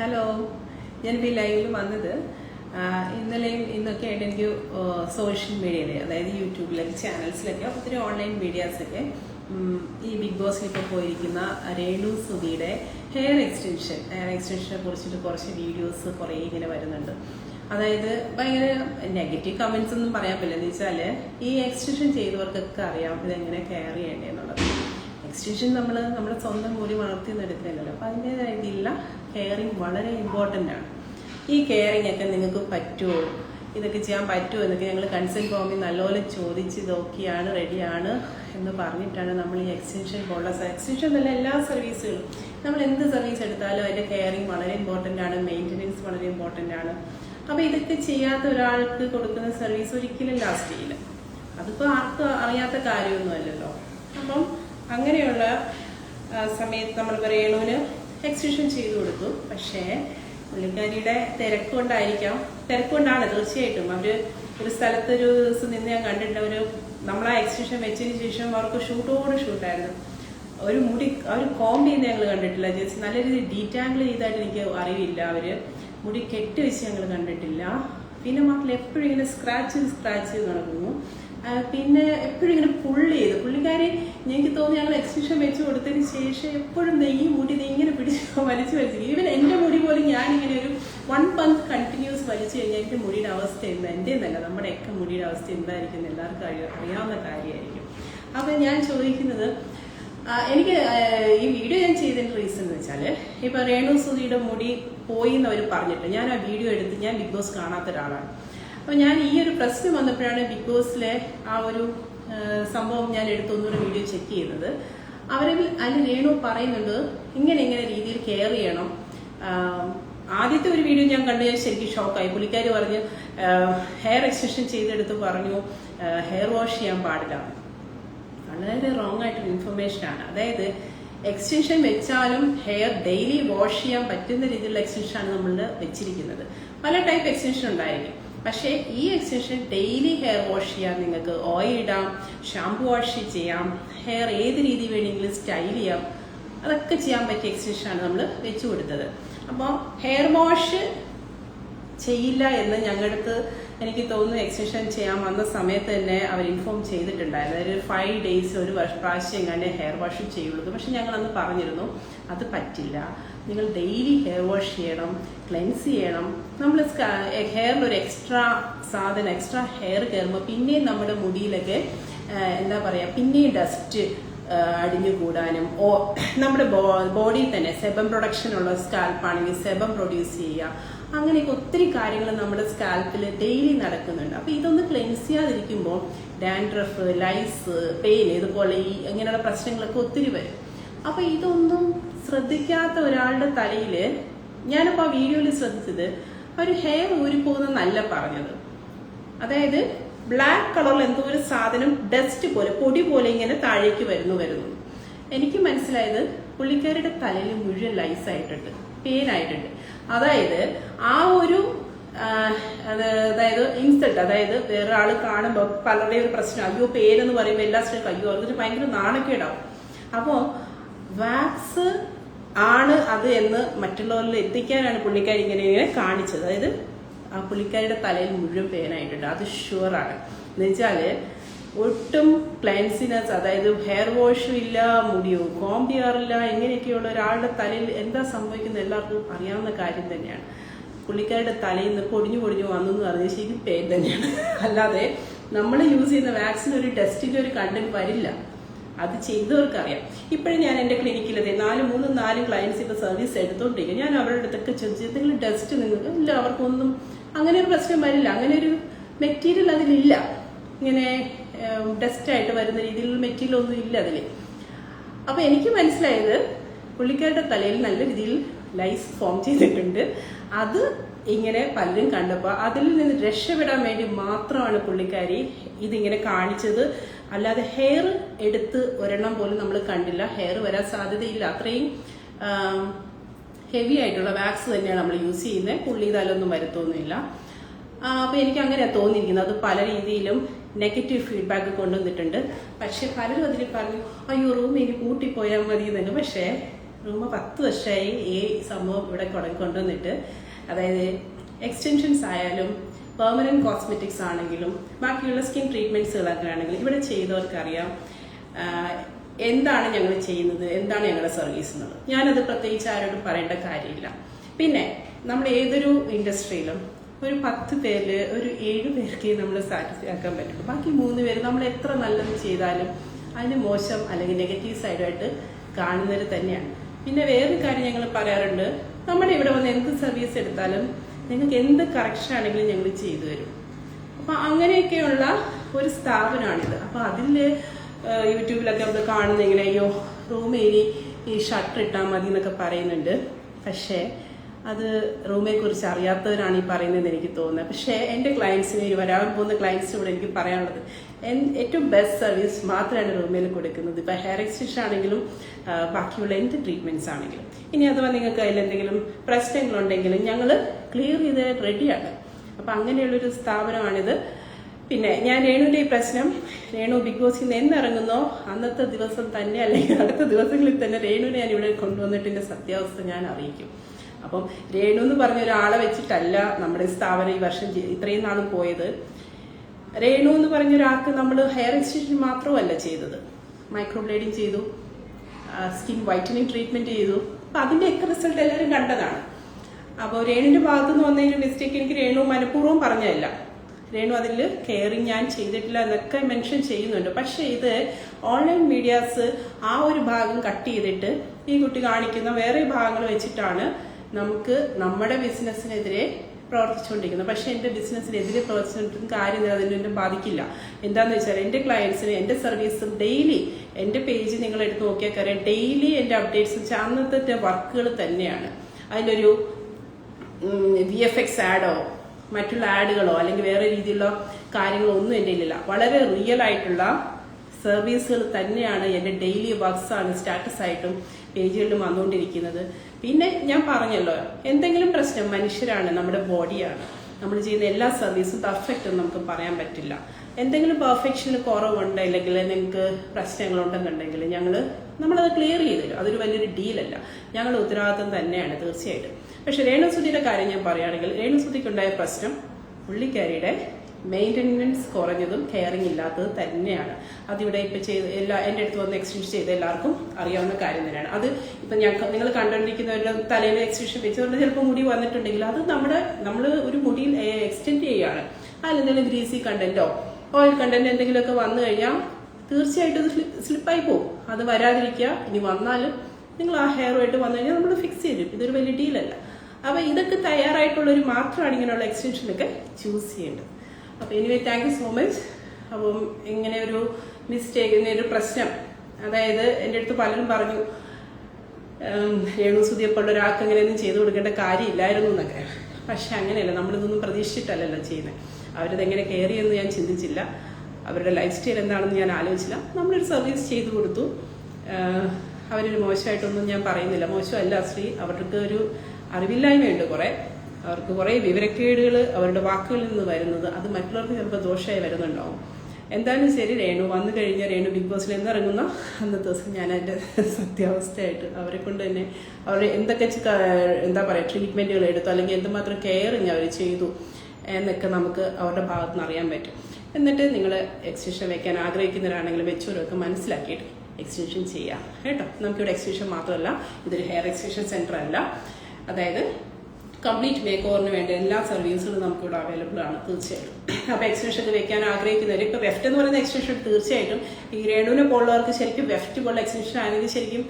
Hello ഞാനിപ്പോൾ ഈ ലൈവിൽ വന്നത് ഇന്നലെയും ഇന്നൊക്കെ ആയിട്ട് എനിക്ക് സോഷ്യൽ മീഡിയയിൽ അതായത് യൂട്യൂബിലൊക്കെ ചാനൽസിലൊക്കെ ഒത്തിരി ഓൺലൈൻ മീഡിയാസൊക്കെ ഈ ബിഗ് ബോസിലൊക്കെ പോയിരിക്കുന്ന രേണു സുധിയുടെ ഹെയർ എക്സ്റ്റൻഷൻ ഹെയർ എക്സ്റ്റൻഷനെ കുറിച്ചിട്ട് കുറച്ച് വീഡിയോസ് കുറേ ഇങ്ങനെ വരുന്നുണ്ട്. അതായത് ഭയങ്കര നെഗറ്റീവ് കമൻസ് ഒന്നും പറയാൻ പറ്റില്ല. എന്ന് വെച്ചാൽ ഈ എക്സ്റ്റൻഷൻ ചെയ്തവർക്കൊക്കെ അറിയാം ഇതെങ്ങനെ കെയർ ചെയ്യേണ്ടതെന്നുള്ളത് എക്സ്റ്റൻഷൻ നമ്മൾ നമ്മുടെ സ്വന്തം മുടി വളർത്തിയെടുക്കുന്നില്ലല്ലോ അപ്പം അതിന്റെതായ രീതിയിലുള്ള കെയറിങ് വളരെ ഇമ്പോർട്ടന്റ് ആണ്. ഈ കെയറിങ് ഒക്കെ നിങ്ങൾക്ക് പറ്റുമോ ഇതൊക്കെ ചെയ്യാൻ പറ്റുമോ എന്നൊക്കെ ഞങ്ങൾ കൺസൾട്ട് ഫോമിൽ നല്ലപോലെ ചോദിച്ച് നോക്കിയാണ് റെഡിയാണ് എന്ന് പറഞ്ഞിട്ടാണ് നമ്മൾ ഈ എക്സ്റ്റൻഷൻ പോലുള്ള എക്സ്റ്റൻഷൻ എന്നല്ല എല്ലാ സർവീസുകളും നമ്മൾ എന്ത് സർവീസ് എടുത്താലും അതിന്റെ കെയറിങ് വളരെ ഇമ്പോർട്ടന്റ് ആണ് മെയിന്റനൻസ് വളരെ ഇമ്പോർട്ടന്റ് ആണ്. അപ്പോൾ ഇതൊക്കെ ചെയ്യാത്ത ഒരാൾക്ക് കൊടുക്കുന്ന സർവീസ് ഒരിക്കലും ലാസ്റ്റ് ചെയ്യില്ല. അതിപ്പോൾ ആർക്കും അറിയാത്ത കാര്യമൊന്നുമല്ലല്ലോ. അപ്പം അങ്ങനെയുള്ള സമയത്ത് നമ്മൾ രേണുവിന് എക്സിബിഷൻ ചെയ്തു കൊടുത്തു. പക്ഷേ പുള്ളിക്കാരിയുടെ തിരക്കുകൊണ്ടായിരിക്കാം. തിരക്കുകൊണ്ടാണ് തിരക്ക് കൊണ്ടാണ് തീർച്ചയായിട്ടും. അവർ ഒരു സ്ഥലത്ത് ഒരു ദിവസം നിന്ന് ഞാൻ കണ്ടിട്ടുണ്ട്. അവർ നമ്മളാ എക്സിബിഷൻ വെച്ചതിന് ശേഷം അവർക്ക് ഷൂട്ടോട് ഷൂട്ടായിരുന്നു. ഒരു മുടി അവർ കോംബ് ചെയ്യുന്ന ഞങ്ങൾ കണ്ടിട്ടില്ല. ജസ്റ്റ് നല്ല രീതിയിൽ ഡീറ്റാങ്കിൾ ചെയ്തായിട്ട് എനിക്ക് അറിയില്ല അവർ. മുടി കെട്ടി വെച്ച് ഞങ്ങൾ കണ്ടിട്ടില്ല. പിന്നെ മാത്രമല്ല എപ്പോഴും ഇങ്ങനെ സ്ക്രാച്ച് സ്ക്രാച്ച് നടക്കുന്നു. പിന്നെ എപ്പോഴും ഇങ്ങനെ പുള്ളി ചെയ്ത്. പുള്ളിക്കാരി എനിക്ക് തോന്നി ഞങ്ങൾ എക്സിബിഷൻ വെച്ച് കൊടുത്തതിന് ശേഷം എപ്പോഴും നെയ്യ് മുടി ഇങ്ങനെ പിടിച്ച് വലിച്ചു വലിച്ചു ഈവൻ എന്റെ മുടി പോലും ഞാൻ ഇങ്ങനെ ഒരു വൺ മന്ത് കണ്ടിന്യൂസ് വലിച്ചു കഴിഞ്ഞാൽ എന്റെ മുടിയുടെ അവസ്ഥ എന്താ? എന്റെ എന്നല്ല നമ്മുടെയൊക്കെ മുടിയുടെ അവസ്ഥ എന്തായിരിക്കും എല്ലാവർക്കും അറിയ- അറിയാവുന്ന കാര്യമായിരിക്കും. അപ്പം ഞാൻ ചോദിക്കുന്നത് എനിക്ക് ഈ വീഡിയോ ഞാൻ ചെയ്തതിന്റെ റീസൺ എന്ന് വെച്ചാൽ ഇപ്പൊ രേണു സുധിയുടെ മുടി പോയി എന്ന് അവർ പറഞ്ഞിട്ട് ഞാൻ ആ വീഡിയോ എടുത്ത് ഞാൻ ബിഗ് ബോസ് കാണാത്ത ഒരാളാണ് അപ്പൊ ഞാൻ ഈ ഒരു പ്രശ്നം വന്നപ്പോഴാണ് ബിഗ് ബോസിലെ ആ ഒരു സംഭവം ഞാൻ എടുത്തൊന്നൂടെ വീഡിയോ ചെക്ക് ചെയ്യുന്നത്. അവരിൽ അതിൽ രേണു പറയുന്നുണ്ട് ഇങ്ങനെ ഇങ്ങനെ രീതിയിൽ കെയർ ചെയ്യണം. ആദ്യത്തെ ഒരു വീഡിയോ ഞാൻ കണ്ടു ഞാൻ ശരിക്കും ഷോക്കായി പുള്ളിക്കാർ പറഞ്ഞു ഹെയർ എക്സ്റ്റൻഷൻ ചെയ്തെടുത്ത് പറഞ്ഞു ഹെയർ വാഷ് ചെയ്യാൻ പാടില്ല. വളരെ റോങ് ആയിട്ടൊരു ഇൻഫർമേഷൻ ആണ്. അതായത് എക്സ്റ്റൻഷൻ വെച്ചാലും ഹെയർ ഡെയിലി വാഷ് ചെയ്യാൻ പറ്റുന്ന രീതിയിലുള്ള എക്സ്റ്റൻഷൻ ആണ് നമ്മൾ വെച്ചിരിക്കുന്നത്. പല ടൈപ്പ് എക്സ്റ്റൻഷൻ ഉണ്ടായിരിക്കും. പക്ഷേ ഈ എക്സ്റ്റൻഷൻ ഡെയിലി ഹെയർ വാഷ് ചെയ്യാം നിങ്ങൾക്ക് ഓയിൽ ഇടാം ഷാംപൂ വാഷ് ചെയ്യാം ഹെയർ ഏത് രീതി വേണമെങ്കിലും സ്റ്റൈൽ ചെയ്യാം. അതൊക്കെ ചെയ്യാൻ പറ്റിയ എക്സ്റ്റൻഷൻ ആണ് നമ്മൾ വെച്ചു കൊടുത്തത്. അപ്പോൾ ഹെയർ വാഷ് ചെയ്യില്ല എന്ന് ഞങ്ങളുടെ അടുത്ത് എനിക്ക് തോന്നുന്നു എക്സ്റ്റൻഷൻ ചെയ്യാൻ വന്ന സമയത്ത് തന്നെ അവർ ഇൻഫോം ചെയ്തിട്ടുണ്ടായിരുന്നു. അതായത് ഫൈവ് ഡേയ്സ് ഒരു പ്രാവശ്യം എങ്ങാണ്ട് ഹെയർ വാഷ് ചെയ്യുള്ളൂ പക്ഷെ ഞങ്ങൾ അന്ന് പറഞ്ഞിരുന്നു അത് പറ്റില്ല. നിങ്ങൾ ഡെയിലി ഹെയർ വാഷ് ചെയ്യണം ക്ലെൻസ് ചെയ്യണം. നമ്മൾ ഹെയറിൽ ഒരു എക്സ്ട്രാ സാധനം എക്സ്ട്രാ ഹെയർ കയറുമ്പോൾ പിന്നെയും നമ്മുടെ മുടിയിലൊക്കെ എന്താ പറയുക പിന്നെയും ഡസ്റ്റ് അടിഞ്ഞു കൂടാനും. ഓ നമ്മുടെ ബോഡിയിൽ തന്നെ സെബം പ്രൊഡക്ഷൻ ഉള്ള സ്കാൽപ്പാണെങ്കിൽ സെബം പ്രൊഡ്യൂസ് ചെയ്യുക. അങ്ങനെയൊക്കെ ഒത്തിരി കാര്യങ്ങൾ നമ്മുടെ സ്കാൽപ്പിൽ ഡെയിലി നടക്കുന്നുണ്ട്. അപ്പോൾ ഇതൊന്ന് ക്ലെൻസ് ചെയ്യാതിരിക്കുമ്പോൾ ഡാൻഡ്രഫ് ലൈസ് പെയിൻ ഇതുപോലെ ഈ ഇങ്ങനെയുള്ള പ്രശ്നങ്ങളൊക്കെ ഒത്തിരി വരും. അപ്പോൾ ഇതൊന്നും ശ്രദ്ധിക്കാത്ത ഒരാളുടെ തലയിൽ ഞാനിപ്പോൾ ആ വീഡിയോയിൽ ശ്രദ്ധിച്ചത് ഒരു ഹെയർ ഊരിപ്പോകുന്നല്ല പറഞ്ഞത്. അതായത് ബ്ലാക്ക് കളറിൽ എന്തോ ഒരു സാധനം ഡസ്റ്റ് പോലെ പൊടി പോലെ ഇങ്ങനെ താഴേക്ക് വരുന്നു വരുന്നു. എനിക്ക് മനസ്സിലായത് പുള്ളിക്കാരുടെ തലയിൽ മുഴുവൻ ലൈസ് ആയിട്ടുണ്ട് പെയിൻ പേനായിട്ടുണ്ട് അതായത് ആ ഒരു അതായത് ഇൻസൾട്ട് അതായത് വേറെ ആൾ കാണുമ്പോൾ പലരുടെയും ഒരു പ്രശ്നം അയ്യോ പേരെന്ന് പറയുമ്പോൾ എല്ലാ സ്ത്രീക്കും അയ്യോ അതൊരു ഭയങ്കര നാണക്കേടാവും. അപ്പോൾ വാക്സ് ആണ് അത് എന്ന് മറ്റുള്ളവരിൽ എത്തിക്കാനാണ് പുള്ളിക്കാരി ഇങ്ങനെ ഇങ്ങനെ കാണിച്ചത്. അതായത് ആ പുള്ളിക്കാരിയുടെ തലയിൽ മുഴുവൻ പേനായിട്ടുണ്ട് അത് ഷുവറാണ് എന്ന് വെച്ചാൽ ഒട്ടും ക്ലൻസിനെസ് അതായത് ഹെയർ വാഷും ഇല്ല മുടിയോ കോംബ് ചെയ്യാറില്ല ഇങ്ങനെയൊക്കെയുള്ള ഒരാളുടെ തലയിൽ എന്താ സംഭവിക്കുന്നത് എല്ലാവർക്കും അറിയാവുന്ന കാര്യം തന്നെയാണ്. പുള്ളിക്കാരുടെ തലയിൽ നിന്ന് പൊടിഞ്ഞു പൊടിഞ്ഞു വന്നു എന്ന് പറഞ്ഞാൽ ശരിക്കും പേൻ തന്നെയാണ്. അല്ലാതെ നമ്മൾ യൂസ് ചെയ്യുന്ന വാക്സിൻ ഒരു ടെസ്റ്റിന്റെ ഒരു കണ്ടന്റ് വരില്ല. അത് ചെയ്തവർക്കറിയാം. ഇപ്പോഴും ഞാൻ എന്റെ ക്ലിനിക്കിലത്തെ നാല് മൂന്ന് നാല് ക്ലയൻസ് ഇപ്പോൾ സർവീസ് എടുത്തോണ്ടിരിക്കും ഞാൻ അവരുടെ അടുത്തൊക്കെ ചോദിച്ചു എന്തെങ്കിലും ഡസ്റ്റ് നിങ്ങൾക്ക് ഇല്ല അവർക്കൊന്നും അങ്ങനെ ഒരു പ്രശ്നം വരില്ല. അങ്ങനെ ഒരു മെറ്റീരിയൽ അതിലില്ല. ഇങ്ങനെ ഡസ്റ്റ് ആയിട്ട് വരുന്ന രീതിയിലുള്ള മെറ്റീരിയൽ ഒന്നും ഇല്ല അതിൽ അപ്പൊ എനിക്ക് മനസ്സിലായത് പുള്ളിക്കാരുടെ തലയിൽ നല്ല രീതിയിൽ ലൈസ് ഫോം ചെയ്തിട്ടുണ്ട്. അത് ഇങ്ങനെ പലരും കണ്ടപ്പോൾ അതിൽ നിന്ന് രക്ഷപ്പെടാൻ വേണ്ടി മാത്രമാണ് പുള്ളിക്കാരി ഇതിങ്ങനെ കാണിച്ചത്. അല്ലാതെ ഹെയർ എടുത്ത് ഒരെണ്ണം പോലും നമ്മൾ കണ്ടില്ല. ഹെയർ വരാൻ സാധ്യതയില്ല. അത്രയും ഹെവി ആയിട്ടുള്ള വാക്സ് തന്നെയാണ് നമ്മൾ യൂസ് ചെയ്യുന്നത് പുള്ളി തലൊന്നും വരുത്തൊന്നുമില്ല. ആ, അപ്പൊ എനിക്ക് അങ്ങനെയാ തോന്നിയിരിക്കുന്നത്. അത് പല രീതിയിലും നെഗറ്റീവ് ഫീഡ്ബാക്ക് കൊണ്ടുവന്നിട്ടുണ്ട്. പക്ഷെ പലരും അതിൽ പറഞ്ഞു അയ്യോ റൂം ഇനി കൂട്ടിപ്പോയാൽ മതി എന്നു പക്ഷേ റൂം പത്ത് വർഷമായി ഈ സംഭവം ഇവിടെ കൊണ്ടുവന്നിട്ട്. അതായത് എക്സ്റ്റൻഷൻസ് ആയാലും പെർമനന്റ് കോസ്മെറ്റിക്സ് ആണെങ്കിലും ബാക്കിയുള്ള സ്കിൻ ട്രീറ്റ്മെന്റ്സുകളൊക്കെ ആണെങ്കിലും ഇവിടെ ചെയ്തവർക്കറിയാം. എന്താണ് ഞങ്ങൾ ചെയ്യുന്നത്? എന്താണ് ഞങ്ങളുടെ സർവീസ് എന്നുള്ളത്. ഞാനത് പ്രത്യേകിച്ച് ആരോടും പറയേണ്ട കാര്യമില്ല. പിന്നെ നമ്മൾ ഏതൊരു ഇൻഡസ്ട്രിയിലും ഒരു പത്ത് പേരിൽ ഒരു ഏഴ് പേർക്ക് നമ്മൾ സാറ്റിസ്ഫൈ ആക്കാൻ പറ്റുള്ളൂ. ബാക്കി മൂന്ന് പേര് നമ്മൾ എത്ര നല്ലത് ചെയ്താലും അതിന് മോശം അല്ലെങ്കിൽ നെഗറ്റീവ് സൈഡായിട്ട് കാണുന്നവർ തന്നെയാണ്. പിന്നെ വേറൊരു കാര്യം ഞങ്ങൾ പറയാറുണ്ട്. നമ്മുടെ ഇവിടെ വന്ന് എന്ത് സർവീസ് എടുത്താലും നിങ്ങൾക്ക് എന്ത് കറക്ഷൻ ആണെങ്കിലും ഞങ്ങൾ ചെയ്തു തരും. അപ്പൊ അങ്ങനെയൊക്കെയുള്ള ഒരു സ്ഥാപനമാണിത്. അപ്പൊ അതിൽ യൂട്യൂബിലൊക്കെ നമ്മൾ കാണുന്ന ഇങ്ങനെ അയ്യോ റൂമേരി ഈ ഷട്ടർ ഇട്ടാൽ മതി എന്നൊക്കെ പറയുന്നുണ്ട്. പക്ഷേ അത് റൂമിനെ കുറിച്ച് അറിയാത്തവരാണ് ഈ പറയുന്നതെന്ന് എനിക്ക് തോന്നുന്നത്. പക്ഷേ എന്റെ ക്ലയൻസിന് വരാൻ പോകുന്ന ക്ലയൻസിനോട് എനിക്ക് പറയാനുള്ളത് ഏറ്റവും ബെസ്റ്റ് സർവീസ് മാത്രമാണ് റൂമിൽ കൊടുക്കുന്നത്. ഇപ്പം ഹെയർ എക്സ്റ്റൻഷൻ ആണെങ്കിലും ബാക്കിയുള്ള എന്ത് ട്രീറ്റ്മെന്റ്സ് ആണെങ്കിലും. ഇനി അഥവാ നിങ്ങൾക്ക് അതിൽ എന്തെങ്കിലും പ്രശ്നങ്ങളുണ്ടെങ്കിലും ഞങ്ങൾ ക്ലിയർ ചെയ്ത് റെഡിയാണ് അപ്പം അങ്ങനെയുള്ളൊരു സ്ഥാപനമാണിത്. പിന്നെ ഞാൻ രേണുവിന്റെ ഈ പ്രശ്നം രേണു ബിഗ് ബോസിൽ നിന്ന് എന്നിറങ്ങുന്നോ? അന്നത്തെ ദിവസം തന്നെ അല്ലെങ്കിൽ അടുത്ത ദിവസങ്ങളിൽ തന്നെ രേണുവിനെ ഞാൻ ഇവിടെ കൊണ്ടുവന്നിട്ട് ഇതിന്റെ സത്യാവസ്ഥ ഞാൻ അറിയിക്കും. അപ്പം രേണു എന്ന് പറഞ്ഞ ഒരാളെ വെച്ചിട്ടല്ല നമ്മുടെ സ്ഥാപനം ഈ വർഷം ഇത്രയും നാളും പോയത്. രേണു എന്ന് പറഞ്ഞ ഒരാൾക്ക് നമ്മൾ ഹെയർ എക്സ്റ്റൻഷൻ മാത്രമല്ല ചെയ്തത്. മൈക്രോബ്ലേഡിങ് ചെയ്തു. സ്കിൻ വൈറ്റനിങ് ട്രീറ്റ്മെന്റ് ചെയ്തു. അപ്പൊ അതിന്റെയൊക്കെ റിസൾട്ട് എല്ലാവരും കണ്ടതാണ്. അപ്പോൾ രേണുവിന്റെ ഭാഗത്തു നിന്ന് വന്ന ഒരു മിസ്റ്റേക്ക് എനിക്ക് രേണു മനഃപൂർവം പറഞ്ഞതല്ല. രേണു അതിൽ കെയറിങ് ഞാൻ ചെയ്തിട്ടില്ല എന്നൊക്കെ മെൻഷൻ ചെയ്യുന്നുണ്ട്. പക്ഷേ ഇത് ഓൺലൈൻ മീഡിയാസ് ആ ഒരു ഭാഗം കട്ട് ചെയ്തിട്ട് ഈ കുട്ടി കാണിക്കുന്ന വേറെ ഭാഗങ്ങൾ വെച്ചിട്ടാണ് നമുക്ക് നമ്മുടെ ബിസിനസ്സിനെതിരെ പ്രവർത്തിച്ചുകൊണ്ടിരിക്കുന്നത് പക്ഷേ എന്റെ ബിസിനസ്സിനെതിരെ പ്രവർത്തിച്ചുകൊണ്ടിരിക്കുന്ന കാര്യം ഇതിന് അതിനെ എന്നെ ബാധിക്കില്ല. എന്താന്ന് വെച്ചാൽ എന്റെ ക്ലയൻസിന് എന്റെ സർവീസും ഡെയിലി എന്റെ പേജ് നിങ്ങൾ എടുത്ത് നോക്കിയാൽ കാര്യം ഡെയിലി എന്റെ അപ്ഡേറ്റ്സ് വെച്ചാൽ അന്നത്തെ വർക്കുകൾ തന്നെയാണ്. അതിലൊരു വി എഫ് എക്സ് ആഡോ മറ്റുള്ള ആഡുകളോ അല്ലെങ്കിൽ വേറെ രീതിയിലുള്ള കാര്യങ്ങളോ ഒന്നും എന്റെ ഇല്ല വളരെ റിയൽ ആയിട്ടുള്ള സർവീസുകൾ തന്നെയാണ് എന്റെ ഡെയിലി വർക്ക്സാണ് സ്റ്റാറ്റസ് ആയിട്ടും പേജുകളിലും വന്നുകൊണ്ടിരിക്കുന്നത്. പിന്നെ ഞാൻ പറഞ്ഞല്ലോ എന്തെങ്കിലും പ്രശ്നം മനുഷ്യരാണ് നമ്മുടെ ബോഡിയാണ്. നമ്മൾ ചെയ്യുന്ന എല്ലാ സർവീസും പെർഫെക്റ്റ് എന്ന് നമുക്ക് പറയാൻ പറ്റില്ല. എന്തെങ്കിലും പെർഫെക്ഷന് കുറവുണ്ട് അല്ലെങ്കിൽ നിങ്ങൾക്ക് പ്രശ്നങ്ങളുണ്ടെന്നുണ്ടെങ്കിൽ ഞങ്ങൾ നമ്മളത് ക്ലിയർ ചെയ്ത് തരും. അതൊരു വലിയൊരു ഡീലല്ല ഞങ്ങളുടെ ഉത്തരവാദിത്തം തന്നെയാണ് തീർച്ചയായിട്ടും. പക്ഷെ രേണുസുതിയുടെ കാര്യം ഞാൻ പറയുകയാണെങ്കിൽ രേണുസുതിക്കുണ്ടായ പ്രശ്നം പുള്ളിക്കാരിയുടെ മെയിന്റനൻസ് കുറഞ്ഞതും കെയറിങ് ഇല്ലാത്തത് തന്നെയാണ്. അതിവിടെ ഇപ്പോൾ ചെയ്ത് എല്ലാ എന്റെ അടുത്ത് വന്ന് എക്സ്റ്റൻഷൻ ചെയ്ത എല്ലാവർക്കും അറിയാവുന്ന കാര്യം തന്നെയാണ്. അത് ഇപ്പം ഞാൻ നിങ്ങൾ കണ്ടുകൊണ്ടിരിക്കുന്നവരുടെ തലയിൽ എക്സ്റ്റൻഷൻ വെച്ചുകൊണ്ട് ചിലപ്പോൾ മുടി വന്നിട്ടുണ്ടെങ്കിൽ അത് നമ്മുടെ നമ്മൾ ഒരു മുടിയിൽ എക്സ്റ്റെൻഡ് ചെയ്യുകയാണ്. അതിലെന്തെങ്കിലും ഗ്രീസി കണ്ടന്റോ ഓയിൽ കണ്ടന്റ് എന്തെങ്കിലുമൊക്കെ വന്നു കഴിഞ്ഞാൽ തീർച്ചയായിട്ടും അത് സ്ലിപ്പായി പോകും അത് വരാതിരിക്കുക. ഇനി വന്നാലും നിങ്ങൾ ആ ഹെയറുമായിട്ട് വന്നു കഴിഞ്ഞാൽ നമ്മൾ ഫിക്സ് ചെയ്യും ഇതൊരു വലിയ ഡീലല്ല അപ്പോൾ ഇതൊക്കെ തയ്യാറായിട്ടുള്ളവർ മാത്രമാണ് ഇങ്ങനെയുള്ള എക്സ്റ്റൻഷനൊക്കെ ചൂസ് ചെയ്യേണ്ടത്. അപ്പൊ anyway thank you so much അപ്പം ഇങ്ങനെ ഒരു മിസ്റ്റേക്ക് ഒരു പ്രശ്നം. അതായത് എന്റെ അടുത്ത് പലരും പറഞ്ഞു രേണു സുധിയപ്പോഴുള്ള ഒരാൾക്ക് അങ്ങനെയൊന്നും ചെയ്തു കൊടുക്കേണ്ട കാര്യമില്ലായിരുന്നു എന്നൊക്കെ. പക്ഷെ അങ്ങനെയല്ല നമ്മളിതൊന്നും പ്രതീക്ഷിച്ചിട്ടല്ലല്ലോ ചെയ്യുന്നത് അവരത് എങ്ങനെ കെയർ ചെയ്യുമെന്ന് ഞാൻ ചിന്തിച്ചില്ല. അവരുടെ ലൈഫ് സ്റ്റൈൽ എന്താണെന്ന് ഞാൻ ആലോചിച്ചില്ല. നമ്മളൊരു സർവീസ് ചെയ്തു കൊടുത്തു. അവരൊരു മോശമായിട്ടൊന്നും ഞാൻ പറയുന്നില്ല. മോശമല്ല ശ്രീ. അവർക്ക് ഒരു അറിവില്ലായ്മയുണ്ട് കുറെ. അവർക്ക് കുറെ വിവരക്കേടുകൾ അവരുടെ വാക്കുകളിൽ നിന്ന് വരുന്നത് അത് മറ്റുള്ളവർക്ക് ചിലപ്പോൾ ദോഷമായി വരുന്നുണ്ടാവും. എന്തായാലും ശരി രേണു വന്നു കഴിഞ്ഞാൽ രേണു ബിഗ് ബോസിൽ എന്നിറങ്ങുന്ന അന്നത്തെ ദിവസം ഞാൻ എന്റെ സത്യാവസ്ഥയായിട്ട് അവരെ കൊണ്ട് തന്നെ അവർ എന്തൊക്കെ എന്താ പറയുക ട്രീറ്റ്മെന്റുകൾ എടുത്തു അല്ലെങ്കിൽ എന്തുമാത്രം കെയറിങ് അവർ ചെയ്തു എന്നൊക്കെ നമുക്ക് അവരുടെ ഭാഗത്ത് നിന്ന് അറിയാൻ പറ്റും. എന്നിട്ട് നിങ്ങൾ എക്സിബിഷൻ വെക്കാൻ ആഗ്രഹിക്കുന്നവരാണെങ്കിൽ വെച്ചവരൊക്കെ മനസ്സിലാക്കിയിട്ട് എക്സിബിഷൻ ചെയ്യാം. കേട്ടോ? നമുക്കിവിടെ എക്സിബിഷൻ മാത്രമല്ല ഇതൊരു ഹെയർ എക്സിബിഷൻ സെന്റർ അല്ല. അതായത് കംപ്ലീറ്റ് മേക്ക് ഓവറിന് വേണ്ട എല്ലാ സർവീസുകളും നമുക്കിവിടെ അവൈലബിൾ ആണ് തീർച്ചയായിട്ടും. അപ്പോൾ എക്സ്റ്റൻഷൻ വെക്കാൻ ആഗ്രഹിക്കുന്നവർ ഇപ്പൊ വെഫ്റ്റ് എന്ന് പറയുന്ന എക്സ്റ്റൻഷൻ തീർച്ചയായിട്ടും ഈ രേണുവിനെ പോലുള്ളവർക്ക് ശരിക്കും വെഫ്റ്റ് പോലുള്ള എക്സ്റ്റൻഷൻ ആണെങ്കിൽ ശരിക്കും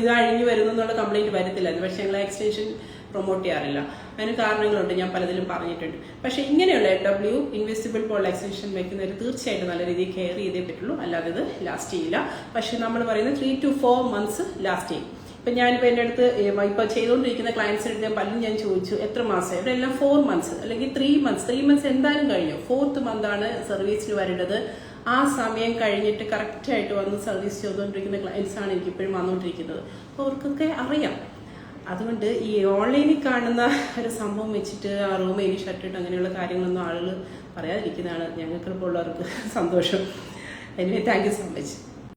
ഇത് അഴിഞ്ഞു വരുന്നു എന്നുള്ള കംപ്ലൈന്റ് വരത്തില്ലായിരുന്നു. പക്ഷെ ഞങ്ങൾ എക്സ്റ്റൻഷൻ പ്രൊമോട്ട് ചെയ്യാറില്ല. അതിന് കാരണങ്ങളുണ്ട് ഞാൻ പലതിലും പറഞ്ഞിട്ടുണ്ട്. പക്ഷെ ഇങ്ങനെയുള്ള ഡബ്ല്യു ഇൻവെസ്റ്റിബിൾ പോലുള്ള എക്സ്റ്റൻഷൻ വെക്കുന്നവർ തീർച്ചയായിട്ടും നല്ല രീതിയിൽ കെയർ ചെയ്തേ പറ്റുള്ളൂ. അല്ലാതെ ഇത് ലാസ്റ്റ് ചെയ്യില്ല. പക്ഷെ നമ്മൾ പറയുന്നത് three to four months last ചെയ്യും. ഇപ്പൊ ഞാനിപ്പോൾ എന്റെ അടുത്ത് ഇപ്പോൾ ഇപ്പൊ ചെയ്തുകൊണ്ടിരിക്കുന്ന ക്ലയൻസിന്റെ ഞാൻ പലരും ഞാൻ ചോദിച്ചു എത്ര മാസം? ഇവിടെ എല്ലാം ഫോർ മന്ത്സ് അല്ലെങ്കിൽ ത്രീ മന്ത്സ് ത്രീ മന്ത്സ് എന്തായാലും കഴിഞ്ഞു. ഫോർത്ത് മന്ത് ആണ് സർവീസിന് വരേണ്ടത്. ആ സമയം കഴിഞ്ഞിട്ട് കറക്റ്റായിട്ട് വന്ന് സർവീസ് ചെയ്തുകൊണ്ടിരിക്കുന്ന എനിക്ക് ഇപ്പോഴും വന്നുകൊണ്ടിരിക്കുന്നത്. അപ്പോൾ അവർക്കൊക്കെ അറിയാം. അതുകൊണ്ട് ഈ ഓൺലൈനിൽ കാണുന്ന ഒരു സംഭവം വെച്ചിട്ട് ആ റൂം ഇനി ഷർട്ടിട്ട് അങ്ങനെയുള്ള കാര്യങ്ങളൊന്നും ആളുകൾ പറയാതിരിക്കുന്നതാണ് ഞങ്ങൾക്ക് ഉള്ളവർക്ക് സന്തോഷം. Anyway thank you so much